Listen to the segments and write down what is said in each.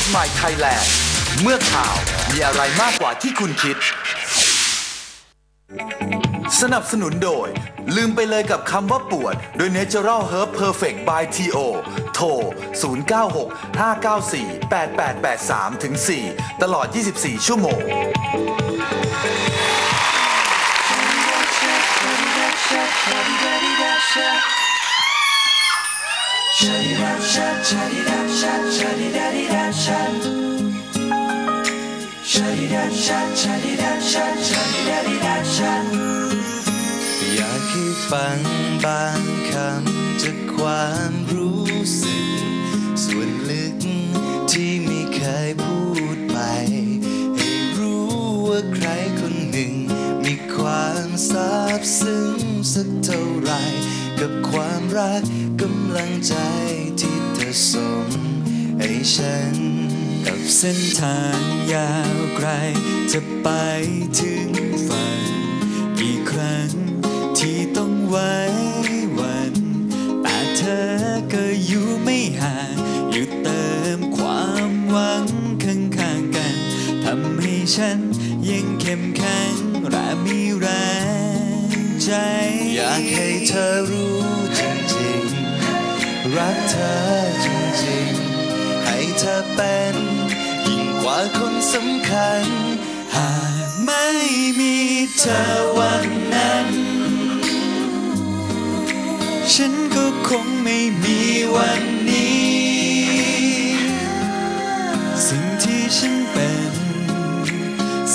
ดใหม่ไทยแลนด์ เมื่อข่าวมีอะไรมากกว่าที่คุณคิด สนับสนุนโดย ลืมไปเลยกับคำว่าปวด โดย Natural Herb Perfect by TO โทร 096 594 8883ถึง4ตลอด 24 ชั่วโมง อยากให้ฟังบางคำจากความรู้สึก ส่วนลึกที่ไม่เคยพูดไป ให้รู้ว่าใครคนหนึ่ง มีความซาบซึ้งสักเท่าไร กับความรักกำลังใจที่เธอส่งให้ฉัน กับเส้นทางยาวไกล จะไปถึงฝันอีกครั้งที่ต้องไว้วัน แต่เธอก็อยู่ไม่ห่างอยู่เติมความหวังข้างๆกันทำให้ฉันยังเข้มแข็งและมีแรงใจ อยากให้เธอรู้ รักเธอจริงๆ ให้เธอเป็นยิ่งกว่าคนสำคัญ หากไม่มีเธอวันนั้น ฉันก็คงไม่มีวันนี้ สิ่งที่ฉันเป็น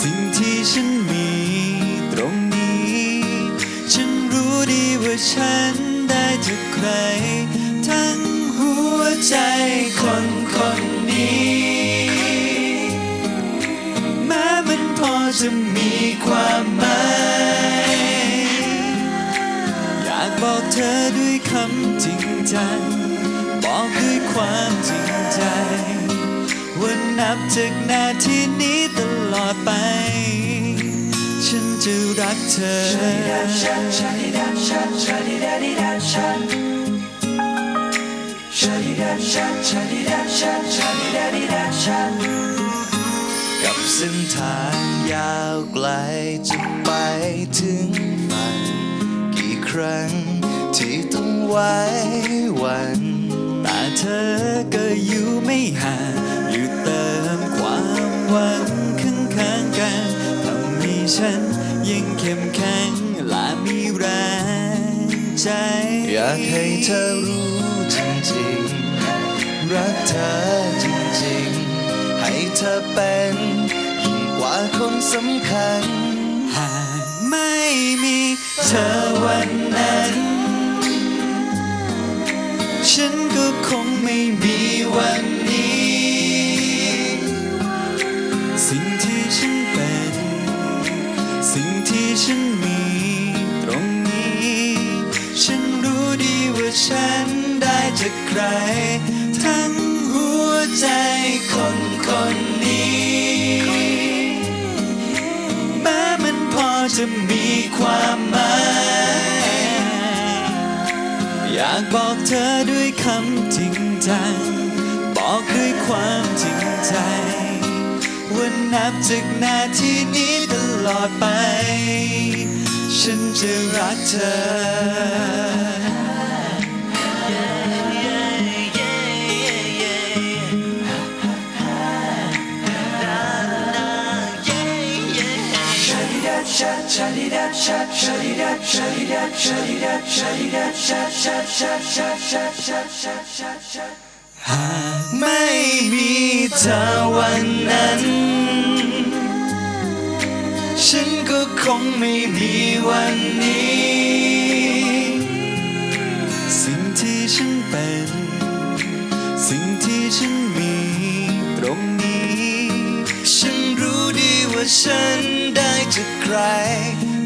สิ่งที่ฉันมีตรงนี้ ฉันรู้ดีว่าฉันได้จากใคร ทั้งหัวใจคนคนนี้ แม้มันพอจะมีความหมายอยากบอกเธอด้วยคำจริงใจ บอกด้วยความจริงใจว่านับจากนาทีนี้ตลอดไป ฉันจะรักเธอ กับเส้นทางยาวไกลจะไปถึงฝัน กี่ครั้งที่ต้องไว้วันแต่เธอก็อยู่ไม่ห่างอยู่เติมความหวังข้างๆกันทำให้ฉันยังเข้มแข็งและมีแรงใจ อยากให้เธอรู้ จริง รักเธอจริงๆ ให้เธอเป็นยิ่งกว่าคนสำคัญ หากไม่มีเธอวันนั้น ฉันก็คงไม่มีวันนี้ สิ่งที่ฉันเป็น สิ่งที่ฉันมี ฉันได้จากใคร ทั้งหัวใจคนคนนี้แม้มันพอจะมีความหมาย อยากบอกเธอด้วยคำจริงจัง บอกด้วยความจริงใจว่านับจากนาทีนี้ตลอดไป ฉันจะรักเธอ หากไม่มีเธอวันนั้น ฉันก็คงไม่มีวันนี้ สิ่งที่ฉันเป็น สิ่งที่ฉันมี ว่าฉันได้จากใคร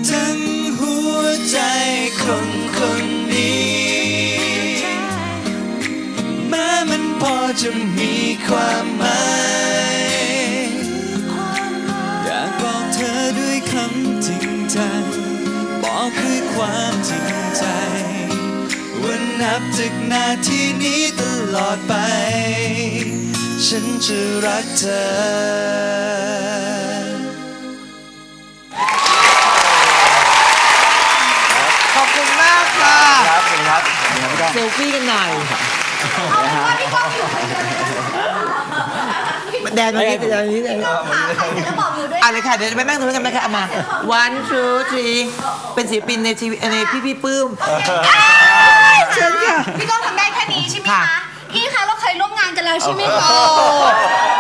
ทั้งหัวใจคนคนนี้ แม้มันพอจะมีความหมายอยากบอกเธอด้วยคำจริงใจ บอกด้วยความจริงใจว่านับจากนาทีนี้ตลอดไป ฉันจะรักเธอ ขอบคุณมากค่ะครับสวัสดีครับสวัสดีครับพี่ก้องเซลฟี่กันหน่อยแดนมาที่แดนมาที่แดนอะไรค่ะเดี๋ยวไปนั่งตรงนั้นกันไหมคะเอามา one two three เป็นศิลปินในชีวิตในพี่พี่ๆปื้มเชิญค่ะพี่ก้องทำได้แค่นี้ใช่ไหมค่ะคะพี่คะเรานกันแล้วใช่ไหมคะโอ้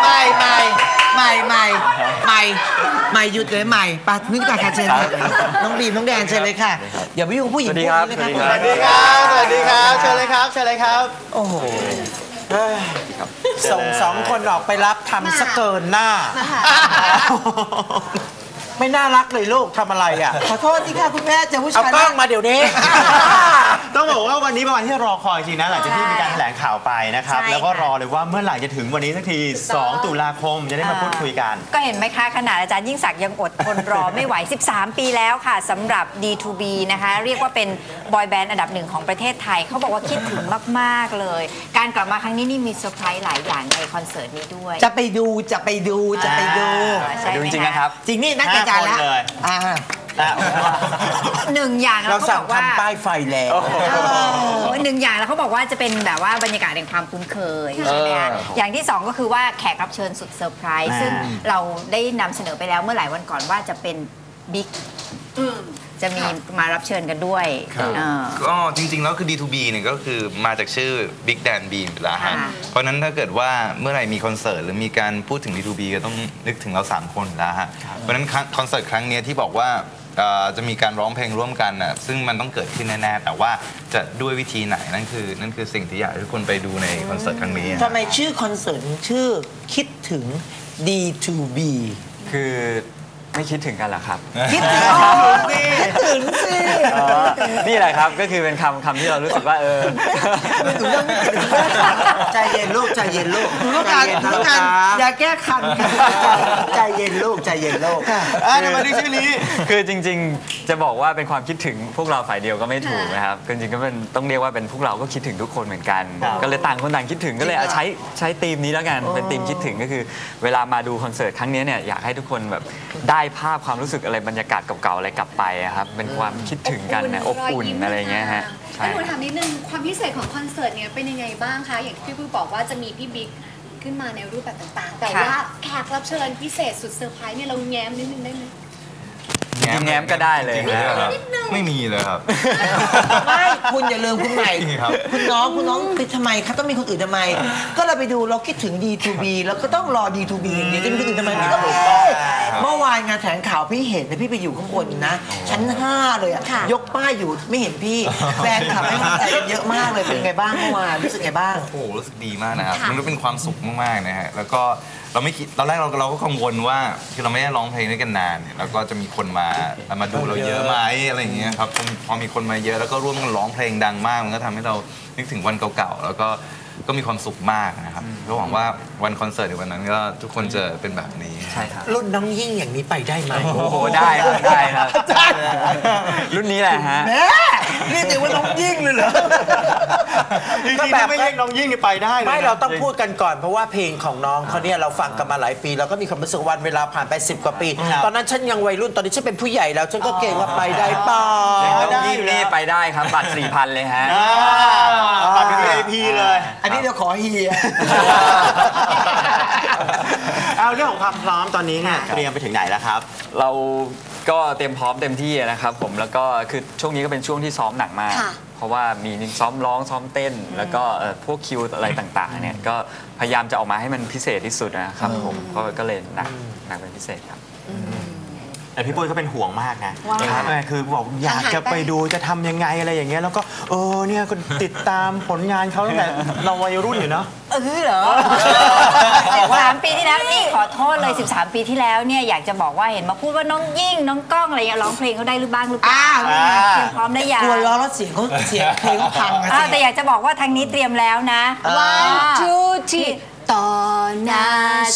ไม่ไม่ไม่ไม่ไม่ไม่หยุดเลยใหม่ปานึกก่อนค่ะเชิญน้องบีมน้องแดนเชิญเลยค่ะอย่าไปยุ่งผู้หญิงสวัสดีครับสวัสดีครับสวัสดีครับเชิญเลยครับเชิญเลยครับ โอ้โหส่งสองคนออกไปรับทำสเกินหน้า ไม่น่ารักเลยลูกทำอะไรอะ ขอโทษที่ค่ะคุณแม่เจอผู้เอาชายกล้องนะมาเดี๋ยวนี้ ต้องบอกว่าวันนี้เป็นวันที่รอคอยจริงนะหลังจากที่มีการแถลงข่าวไปนะครับ ใช่แล้วก็ค่ะ รอเลยว่าเมื่อไหร่จะถึงวันนี้สักที 2 ตุลาคมจะได้มาพูดคุยกัน ก็เห็นไหมคะขนาดอาจารย์ยิ่งศักดิ์ยังอดทนรอ ไม่ไหว 13 ปีแล้วค่ะสำหรับ D2B นะคะ เรียกว่าเป็นบอยแบนด์อันดับหนึ่งของประเทศไทย เขาบอกว่าคิดถึงมาก ๆ เลย การกลับมาครั้งนี้นี่มีเซอร์ไพรส์หลายอย่างในคอนเสิร์ตนี้ด้วย จะไปดูจะไปดูจะไปดู อ่า ใช่ไหมดูจริงๆนะครับจริงนี่นักกระจายแล้วห้าคนเลยอ่าหนึ่งอย่างเราแล้วเขาสั่บงอกว่าทำป้ายไฟแล้วเออหนึ่งอย่างแล้วเขาบอกว่าจะเป็นแบบว่าบรรยากาศแห่งความคุ้นเคยใช่ไหมคะอย่างที่สองก็คือว่าแขกรับเชิญสุดเซอร์ไพรส์อ่าซึ่งเราได้นำเสนอไปแล้วเมื่อหลายวันก่อนว่าจะเป็นบิ๊ก จะมีมารับเชิญกันด้วยครับเออ ก็จริงๆแล้วคือ D2B เนี่ยก็คือมาจากชื่อ Big Dan Beam อยู่แล้วฮะค่ะ เพราะฉะนั้นถ้าเกิดว่าเมื่อไหร่มีคอนเสิร์ตหรือมีการพูดถึง D2B ก็ต้องนึกถึงเรา 3 คนอยู่แล้วฮะเพราะฉะนั้นครั้งคอนเสิร์ตครั้งเนี้ยที่บอกว่าเอ่อจะมีการร้องเพลงร่วมกันน่ะซึ่งมันต้องเกิดขึ้นแน่ๆแต่ว่าจะด้วยวิธีไหนนั่นคือนั่นคือสิ่งที่อยากให้ทุกคนไปดูในคอนเสิร์ตครั้งนี้ทำไมชื่อคอนเสิร์ตชื่อคิดถึง D2B คือ ไม่คิดถึงกันเหรอครับ คิดถึงสิคิดถึงสิอ๋อนี่แหละครับก็คือเป็นคำคำที่เรารู้สึกว่าเออหนูยังไม่คิดถึงใจเย็นลูกใจเย็นลูกหนูต้องการหนูต้องการอย่าแก้คันค่ะใจเย็นลูกใจเย็นลูกอ่าทำไมถึงชื่อนี้คือจริง ๆ จะบอกว่าเป็นความคิดถึงพวกเราฝ่ายเดียวก็ไม่ถูกนะครับคือจริงๆก็เป็นต้องเรียกว่าเป็นพวกเราก็คิดถึงทุกคนเหมือนกันครับก็เลยต่างคนต่างคิดถึงก็เลยเอาใช้ใช้ธีมนี้แล้วกันเป็นธีมคิดถึงก็คือ เวลามาดูคอนเสิร์ตครั้งนี้เนี่ยอยากให้ทุกคนแบบได้ภาพความรู้สึกอะไรบรรยากาศเก่าๆอะไรกลับไปอะครับเป็นความคิดถึงกันนะอบอุ่นอะไรอย่างเงี้ยฮะใช่แล้วหนูถามนิดนึงความพิเศษของคอนเสิร์ตเนี่ยเป็นยังไงบ้างคะอย่างที่พี่ปุ้ยบอกว่าจะมีพี่บิ๊กขึ้นมาในรูปแบบต่างๆ แต่ค่ะว่าแขกรับเชิญพิเศษสุดเซอร์ไพรส์เนี่ยเราแง้มนิดนึงได้ไหม แง้มก็ได้เลยจริงๆแล้วครับไม่มีเลยครับ ไม่คุณอย่าลืมคุณใหม่ ครับ คุณน้องคุณน้องไปทำไมคะต้องมีคนอื่นทำไม ก็เราไปดูเราคิดถึง D2B แล้วก็ต้องรอ D2B อย่างเดียวจะมีคนอื่นทำไมไม่ต้องมีเมื่อวานงานแถลงข่าวพี่เห็นนะพี่ไปอยู่ข้างบนนะ ชั้น 5 เลยอะยกป้ายอยู่ไม่เห็นพี่แฟนคลับให้กำลังใจกันเยอะมากเลยเป็นไงบ้างเมื่อวานรู้สึกไงบ้างโอ้โหรู้สึกดีมากนะครับมันก็เป็นความสุขมากๆนะฮะแล้วก็ เราไม่คิดตอนแรกเราเราก็กังวลว่าคือเราไม่ได้ร้องเพลงด้วยกันนานเนี่ยแล้วก็จะมีคนมามาดูเราเยอะไหมอะไรอย่างเงี้ยครับพอมีคนมาเยอะแล้วก็ร่วมกันร้องเพลงดังมากมันก็ทำให้เรานึกถึงวันเก่าๆแล้วก็ ก็มีความสุขมากนะครับก็หวังว่าวันคอนเสิร์ตในวันนั้นก็ทุกคนจะเป็นแบบนี้ใช่ครับรุ่นน้องยิ่งอย่างนี้ไปได้ไหมโอ้โหได้ครับได้ครับรุ่นนี้แหละฮะแม่เรียกเองว่าน้องยิ่งเลยเหรอจริงๆถ้าไม่เรียกน้องยิ่งนี่ไปได้เลยนะไม่เราต้องพูดกันก่อนเพราะว่าเพลงของน้องเขาเนี่ยเราฟังกันมาหลายปีเราก็มีความรู้สึกวันเวลาผ่านไป 10 กว่าปี ตอนนั้นฉันยังวัยรุ่นตอนนี้ฉันเป็นผู้ใหญ่แล้วฉันก็เก่งว่าไปได้เปล่าอย่างน้องได้ยิ่งนี่ไปได้ครับบัตร4,000เลยฮะอ่าปัดเป็น VIP เลยอันนี้เดี๋ยวขอเฮีย เอาเรื่องของความพร้อมตอนนี้เนี่ยเตรียมไปถึงไหนแล้วครับ เราก็เตรียมพร้อมเต็มที่นะครับผมแล้วก็คือช่วงนี้ก็เป็นช่วงที่ซ้อมหนักมาก ค่ะเพราะว่ามีซ้อมร้องซ้อมเต้น แล้วก็เอ่อพวกคิวอะไรต่างๆเนี่ยก็พยายามจะออกมาให้มันพิเศษที่สุดนะครับผมก็ก็เลยหนักหนักเป็นพิเศษครับ แต่พี่ปุ้ยก็เป็นห่วงมากนะว่าครับเออคือบอกอยากจะไปดูจะทำยังไงอะไรอย่างเงี้ยแล้วก็เออเนี่ยก็ติดตามผลงานเขาตั้งแต่เราวัยรุ่นอยู่เนาะ เออเหรอ13 ปีที่แล้วนี่ขอโทษเลย 13 ปีที่แล้วเนี่ยอยากจะบอกว่าเห็นมาพูดว่าน้องยิ่งน้องก้องอะไรอย่างเงี้ยร้องเพลงเขาได้หรือบ้างหรือเปล่าอ้าวเตรียมพร้อมได้ยังกลัวล้อแล้วเสียงเขาเสียงเพลงเขาพังอะอ้าวสิแต่อยากจะบอกว่าทางนี้เตรียมแล้วนะ one two three ต่อหน้า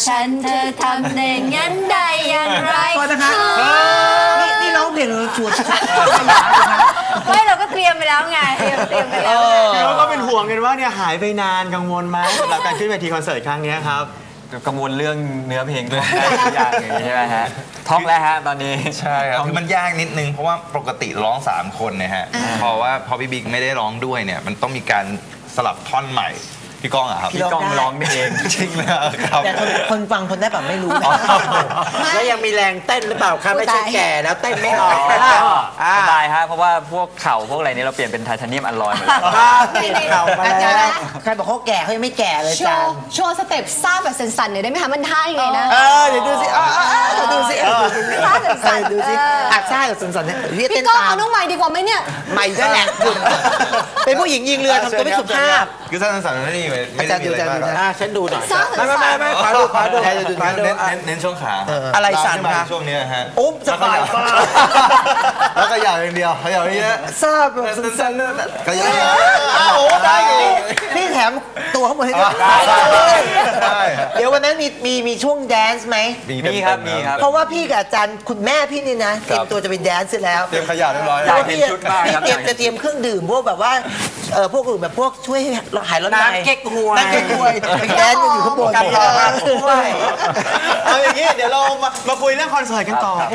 ฉันเธอทำได้งั้นได้อย่างไรก่อนนะคะนี่นี่ร้องเพลงเพลงเราชวนชวนไม่เราก็เตรียมไปแล้วไงเตรียมเตรียมไปแล้วไงแล้วก็เป็นห่วงกันว่าเนี่ยหายไปนานกังวลไหมสำหรับการขึ้นเวทีคอนเสิร์ตครั้งเนี้ยครับกังวลเรื่องเนื้อเพลงท่องได้ทุกอย่างอย่างนี้ใช่ไหมฮะท่องแล้วฮะตอนนี้ใช่ครับคือมันยากนิดนึงเพราะว่าปกติร้อง 3 คนเนี่ยฮะเพราะว่าพอพี่บิ๊กไม่ได้ร้องด้วยเนี่ยมันต้องมีการสลับท่อนใหม่ พี่ก้องอะครับ พี่ก้องร้องเองจริงนะครับแต่คนคนฟังคนได้แบบไม่รู้นะ แล้วยังมีแรงเต้นหรือเปล่าคะไม่ใช่แก่แล้วเต้นไม่ออกก็อ่าสบายฮะเพราะว่าพวกเข่าพวกอะไรนี้เราเปลี่ยนเป็นไทเทเนียมอัลลอยหมดแล้วภาพเปลี่ยนเข่ามาอาจารแล้วย์ใครบอกเขาแก่เขายังไม่แก่เลยโชอาจารว์ย์โชว์สเต็ปซ่าแบบสันๆหน่อยได้ไหมคะมันท่ายังไงนะเออเดี๋ยวดูสิเออเออเออเดี๋ยวดูสิเออซ่าสันๆดูสิเอออะใช่กับสันๆเนี่ยเรียกพี่เต้นก้องตามเอาน้องใหม่ดีกว่าไหมเนี่ยใหม่ก็แหละหยุดเป็นผู้หญิงยิงเรือทำตัวไม่สุภาพคือท่านสันไม่ได้มีไม่ได้มีอะไรมากอาจารย์ดูอาจารย์ดูอ่าฉันดูหน่อยซ่าไม่ไม่ไม่ไม่ขอดูขอดูขอดูขอดูเน้นอะ เน้นเน้นช่วงขาอะไรสั่นลามขึ้มาคะช่วงนี้นะฮะอุ๊บสบายมากแล้วก็อยากอย่างเดียวขยับอย่างเงี้ยทราบแบบสั้นๆก็ยังอ้าวโอ้ได้อยู่นี่แถม ตัวข้างบนให้ด้วยได้ฮะเดี๋ยววันนั้นมีมีมีช่วงแดนซ์ไหม มีครับมีครับ เพราะว่าพี่กับอาจารย์คุณแม่พี่นี่นะเตรียมตัวจะไปแดนซ์เสร็จแล้วเตรียมขยับเรียบร้อยอยากเห็นชุดมากพี่ครับเตรียมจะเตรียมเครื่องดื่มพวกแบบว่าเออพวกอื่นแบบพวกช่วยหายร้อนในน้ำเก๊กฮวยน้ำเก๊กฮวยไปแดนซ์กันอยู่ข้างบนกับรอครับด้วยเอาอย่างนี้เดี๋ยวเรามามาคุยเรื่องคอนเสิร์ตกันต่อค่ะ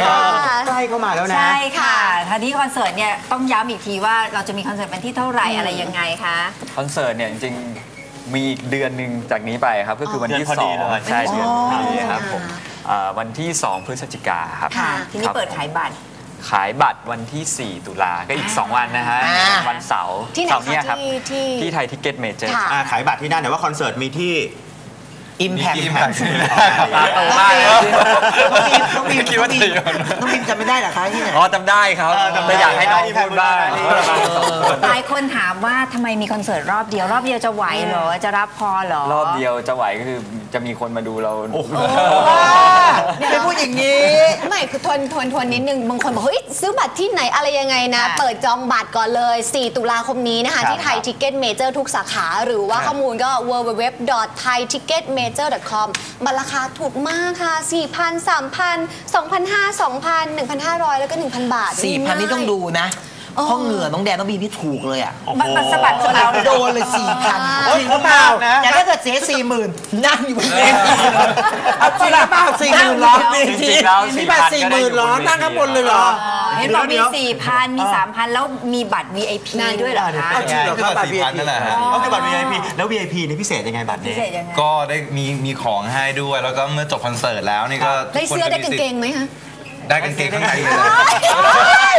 ใกล้เข้ามาแล้วนะใช่ค่ะทีนี้คอนเสิร์ตเนี่ยต้องย้ำอีกทีว่าเราจะมีคอนเสิร์ตเป็นที่เท่าไหร่อะไรยังไงคะคอนเสิร์ตเนี่ยจริงๆ มีอีกเดือนหนึ่งจากนี้ไปครับ ก็คือวันที่เดือนพอดี2เลยใช่เดือนพอดีครับผมอ่าวันที่ 2 พฤศจิกาครับค่ะ ทีนี้ครับเปิดขายบัตร ขายบัตรวันที่ 4 ตุลาก็อีก 2 วันนะฮะอ่า วันเสาร์ที่ไหนเสาร์เนี้ยคะครับที่ที่ ที่ไทยทิกเก็ตเมเจอร์ ค่ะ อ่าขายบัตรที่นั่นแต่ว่าคอนเสิร์ตมีที่ อิมแพคมีน้ Impact ตาโตมากเลยองบีมน้องบีมคิดว่าจะโยนน้องบีมจำไม่ได้เหรอคะที่ไหนอ๋อจำได้ครับเออจำได้แต่อยากให้น้องพูดบ้างหลายคนถามว่าทำไมมีคอนเสิร์ตรอบเดียว รอบเดียวจะไหวเหรอจะรับพอเหรอรอบเดียวจะไหวก็คือจะมีคนมาดูเราเป็นผู้อย่างนี้ ไม่คือทวนทวนทวนนิดนึงบางคนบอกเฮ้ยซื้อบัตรที่ไหนอะไรยังไงนะค่ะเปิดจองบัตรก่อนเลย 4 ตุลาคมนี้นะคะครับที่ไทยทิกเก็ตเมเจอร์ทุกสาขา หรือว่าข้อมูลก็ major.com บัตรราคาถูกมากค่ะ4,000 3,000 2,500 2,000 1,500 แล้วก็ 1,000 บาท 4,000 นี่ต้องดูนะ เพราะเหงื่อน้องแดนน้องบีมนี่ถูกเลยอะบัตรบัตรสะบัดคนเราโดนเลยสี่พันเฮ้ยเขาเปล่านะแต่ถ้าเกิดเสียสี่หมื่นนั่งอยู่บนเวทีเอาจริงหรือเปล่าสี่หมื่นเหรอจริงๆแล้วนี่บัตรสี่หมื่นเหรอนั่งข้างบนเลยเหรอเห็นบอกมี4,000มี3,000แล้วมีบัตร VIP ด้วยเหรอคะเอาจริงเหรอก็บัตรสี่พันนั่นแหละฮะก็คือบัตร VIP แล้ว VIP นี่พิเศษยังไงบัตรพินี้เศษยังไงก็ได้มีมีของให้ด้วยแล้วก็เมื่อจบคอนเสิร์ตแล้วนี่ก็ได้เสื้อได้กางเกงไหมคะได้กางเกงข้างในเลย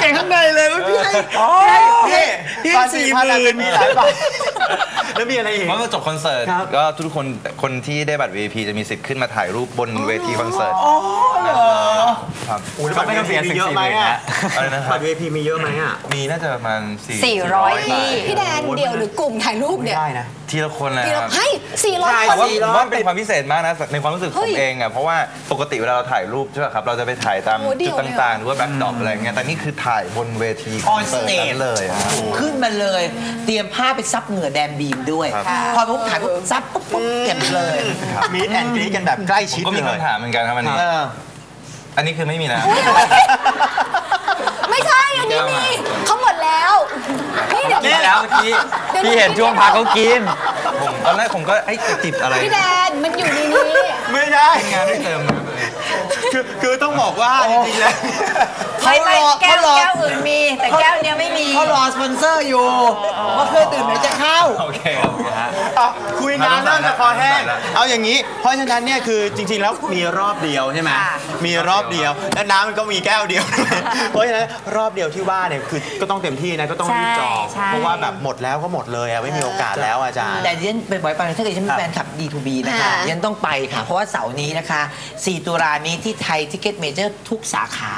เก่งข้างในเลยว่าพี่ให้โอ้ยพี่บัตรสี่สี่หพันมื่น มีหลายบัตรแล้วมีอะไรอีก เมื่อจบคอนเสิร์ตครับ ก็ทุกคนคนที่ได้บัตร VIP จะมีสิทธิ์ขึ้นมาถ่ายรูปบนเวทีคอนเสิร์ตครับโอ้ยบัตรไม่ต้องเสียมีเยอะไหมสี่หมื่นอะนะอะไรนะครับบัตร VIP มีเยอะไหมอะ มีน่าจะประมาณสี่400พี่ พี่แดนเดี่ยวหรือกลุ่มถ่ายรูปไม่เนี่ยได้นะ ทีละคนนะทีคละรับ ให้สี่ร้อยถ่ายคนว่าสี่ผมร้อยว่าเป็นความพิเศษมากนะในความรู้สึกเฮ้ผมยเองอะเพราะว่าปกติเวลาเราถ่ายรูปใช่ไหมครับเราจะไปถ่ายตามโอ้เดี่จุยดวเลยต่างๆ หรือว่าแบ็คดรอปอะไรเงี้ยแต่นี่คือถ่ายบนเวทีคอนเสิร์ตนั้นเลยอะ ขึ้นมาเลย เตรียมผ้าไปซับเหงื่อแดนบีมด้วย ครับ พอปุ๊บถ่ายปุ๊บซับปุ๊บปุ๊บเก็บเลย มีแอนกรีดกันแบบใกล้ผมชิดก็เลมียคำถามเหมือนกันครับอันนี้ เออ อันนี้คือไม่มีนะ ไม่ใช่ อันนี้มีเขาหมดแล้ว นี่เดี๋ยวกินแล้วเมื่อกี้พี่เห็นช่วงพักเขากิน ผมตอนแรกผมก็ไอ้ยจะจิบอะไรพี่แดนมันอยู่ในนี้ ไม่ได้ งานไม่เติมเลย คือคือต้องบอกว่าจริงๆแล้วไม่ไม่เขารอแก้วเขารอ แก้วอื่นมี แต่แก้วเนี้ยไม่มี เขารอสปอนเซอร์อยู่ว่าเครื่องดื่มไหนจะเข้า โอเคโอเคฮะ อะคุยนานน่าจะคอแห้งได้เอาอย่างนี้ เพราะฉะนั้นเนี่ยคือจริงๆแล้วมีรอบเดียวใช่ไหม ค่ะ มีรอบเดียว และน้ำมันก็มีแก้วเดียว เพราะฉะนั้นรอบเดียวที่ว่าเนี่ยคือก็ต้องเต็มที่นะก็ต้องรีบจองใช่ใช่ เพราะว่าแบบหมดแล้วก็หมดเลยอะไม่มีโอกาสแล้วอาจารย์ แต่ดิฉันเป็นบอยปังถ้าเกิดฉันเป็นแฟนคลับ D2B นะคะค่ะ ดิฉันต้องไปค่ะ เพราะว่าเสาร์นี้นะคะ 4 ตุลานี้ที่ไทยทิกเก็ตเมเจอร์ทุกสาขา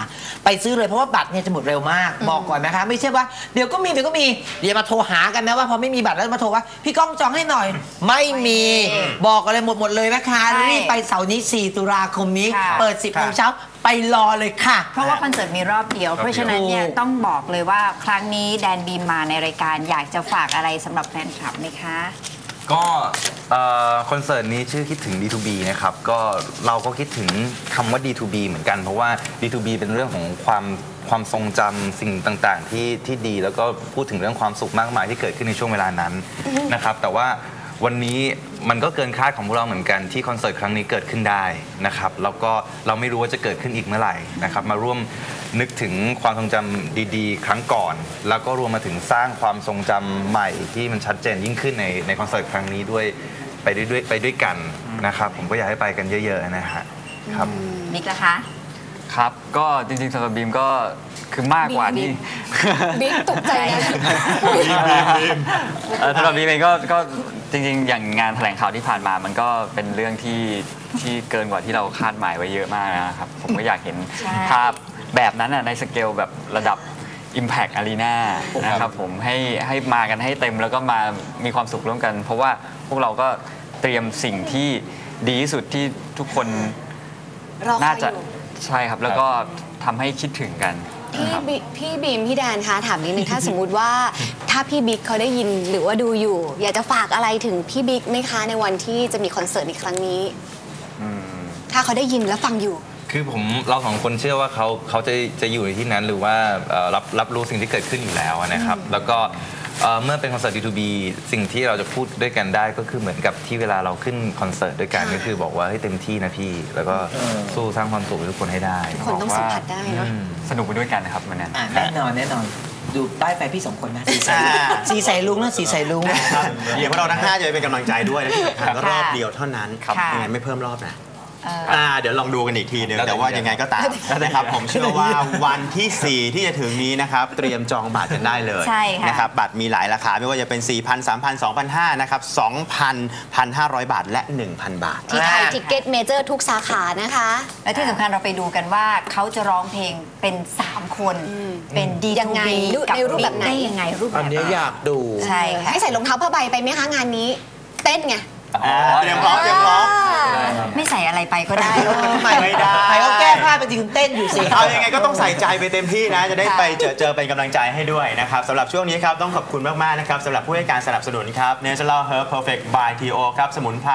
ไปซื้อเลยเพราะว่าบัตรเนี่ยจะหมดเร็วมาก บอกก่อนนะคะ ไม่ใช่ว่าเดี๋ยวก็มีเดี๋ยวก็มีเดี๋ยวมาโทรหากันนะว่าพอไม่มีบัตรแล้วมาโทรว่าพี่ก้องจองให้หน่อย ไม่มีบอกกันเลยหมดหมดเลยนะคะใช่รีบไปเสาร์นี้ 4 ตุลาคมนี้ ค่ะ เปิด 10โมงเช้าไปรอเลยค่ะ เพราะว่าคอนเสิร์ตมีรอบเดียว เพราะฉะนั้นเนี่ยต้องบอกเลยว่าครั้งนี้แดนบีมมาในรายการอยากจะฝากอะไรสำหรับแฟนคลับไหมคะ ก็ เอ่อคอนเสิร์ตนี้ชื่อคิดถึง D2B นะครับก็เราก็คิดถึงคำว่า D2B เหมือนกัน เพราะว่า D2B เป็นเรื่องของความความทรงจำสิ่งต่างๆ ที่ที่ดีแล้วก็พูดถึงเรื่องความสุขมากมายที่เกิดขึ้นในช่วงเวลานั้นนะครับ แต่ว่าวันนี้มันก็เกินคาดของพวกเราเหมือนกันที่คอนเสิร์ตครั้งนี้เกิดขึ้นได้นะครับ แล้วก็เราไม่รู้ว่าจะเกิดขึ้นอีกเมื่อไหร่นะครับมาร่วมนึกถึงความทรงจำดีๆ ครั้งก่อน แล้วก็รวมมาถึงสร้างความทรงจำใหม่ที่มันชัดเจนยิ่งขึ้นในในคอนเสิร์ตครั้งนี้ด้วย ไปด้วยด้วยไปด้วยกันนะครับ ผมก็อยากให้ไปกันเยอะๆนะฮะครับมิกละคะ ครับ ก็จริงๆสำหรับบีมก็คือมากกว่าที่ บิ๊กตกใจนะ เอ่อสำหรับบีมเองก็ก็จริงๆ อย่างงานแถลงข่าวที่ผ่านมา มันก็เป็นเรื่องที่ที่เกินกว่าที่เราคาดหมายไว้เยอะมากนะครับ ผมก็อยากเห็นใช่ ภาพแบบนั้นน่ะในสเกลแบบระดับ Impact Arena นะครับผมให้ให้มากันให้เต็มแล้วก็มามีความสุขร่วมกัน เพราะว่าพ วกเราก็เตรียมสิ่งที่ดีที่สุดที่ทุกคนรอคน่าอยอจะยู่ ใช่ครับ แล้วก็ทำให้คิดถึงกันพี่นะครับ บิพี่บีมพี่แดนคะถามนิดนึงถ้าสมมุติว่า ถ้าพี่บิ๊กเขาได้ยินหรือว่าดูอยู่ อยากจะฝากอะไรถึงพี่บิ๊กไหมคะในวันที่จะมีคอนเสิร์ตในครั้งนี้ ถ้าเขาได้ยินแล้วฟังอยู่ คือผมเราสองคนเชื่อว่าเขาเขาจะจะอยู่ในที่นั้นหรือว่าเอ่อรับรับรู้สิ่งที่เกิดขึ้นอยู่แล้วนะครับ แล้วก็ เอ่อเมื่อเป็นคอนเสิร์ต D2B สิ่งที่เราจะพูดด้วยกันได้ก็คือเหมือนกับที่เวลาเราขึ้นคอนเสิร์ตด้วยกันก็คือบอกว่าให้ยเต็มที่นะพี่ แล้วก็สู้สร้างความสุขให้ทุกคนให้ได้ทุกคนต้องสัมผัสได้เนาะสนุกไปด้วยกันนะครับวันนั้น อะแน่นอนแน่นอน ดูป้ายไฟพี่สองคนนะสีใสอ่า สีใสลุงนะสีใสลุง ครับเดี๋ยวพวกเราทั้งห้าจะไปเป็นกำลังใจด้วยและที่สำคัญก็ค่ะรอบเดียวเท่านั้นค่ะ ยังไงไม่เพิ่มรอบนะเอ่ออ่าเดี๋ยวลองดูกันอีกทีนึงแล้วแต่แต่ว่าเดือนยังไงก็ตามนะครับผมเชื่อว่าวันที่ 4 ที่จะถึงนี้นะครับเตรียมจองบัตรกันได้เลยใช่ค่ะ นะครับบัตรมีหลายราคาไม่ว่าจะเป็น 4,000 3,000 2,500นะครับ2,000 1,500 บาทและ 1,000 บาท ที่ไทยทิกเก็ตเมเจอร์ทุกสาขานะคะ และที่สำคัญเราไปดูกันว่าเขาจะร้องเพลงเป็น 3 คนเป็นดียังไงกับในรูปแบบไหนได้ยังไงรูปแบอับนนี้อยากดู ใช่ค่ะให้ใส่รองเท้าผ้าใบไปไหมคะงานนี้ เต้นไง อ่าเตรียมพร้อมเตรียมพร้อม ไม่ใส่อะไรไปก็ได้ใหม่ไม่ได้ใหม่ก็แก้ผ้าไปจริงเต้นอยู่สิ เอายังไงก็ต้องใส่ใจไปเต็มที่นะ จะได้ไปเจอเจอเป็นกำลังใจให้ด้วยนะครับสำหรับช่วงนี้ครับต้องขอบคุณมาก ๆ นะครับสำหรับผู้ให้การสนับสนุนครับ Natural Herb Perfect by TO ครับ สมุนไพร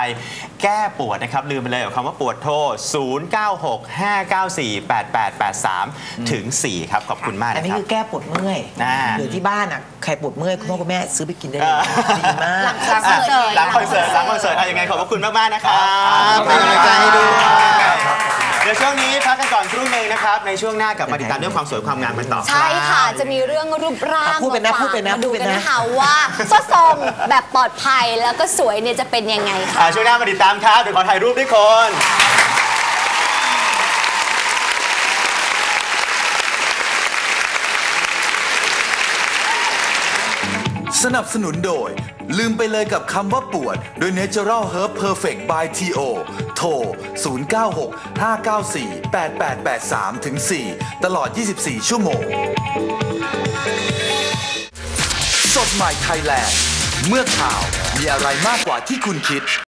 แก้ปวดนะครับ ลืมไปเลยกับคำว่าปวดโทร 0965948883 ถึง 4 ครับ ขอบคุณมากอันนะนี้ครับคือแก้ปวดเมื่อยอ่าหรือที่บ้านอะใครปวดเมื่อย คุณพ่อคุณแม่ซื้อไปกินได้เลยอ่าดีมากหลังคอนเสิร์ตหลังคอนเสิร์ตหลังคอนเสิร์ตเอายังไงขอบพระคุณมาก ๆ นะครับครับเป็นกำลังใจให้ด้วยเดี๋ยวช่วงนี้พักกันก่อนครู่หนึ่งนะครับ ในช่วงหน้ากลับมาติดตามเรื่องความสวยความงามกันต่อ ใช่ค่ะ จะมีเรื่องรูปร่างอะพูดไปนะมาฝากพูดไปนะมาดูพูดไปกันนะ นะคะว่าสดทรงแบบปลอดภัยแล้วก็สวยเนี่ยจะเป็นยังไงคะอ่าช่วงหน้ามาติดตามครับเดี๋ยวขอถ่ายรูปด้วยคน สนับสนุนโดย ลืมไปเลยกับคำว่าปวด โดย Natural Herb Perfect by TO โทร 096 594 8883ถึง4ตลอด 24 ชั่วโมง สดใหม่ไทยแลนด์ เมื่อข่าวมีอะไรมากกว่าที่คุณคิด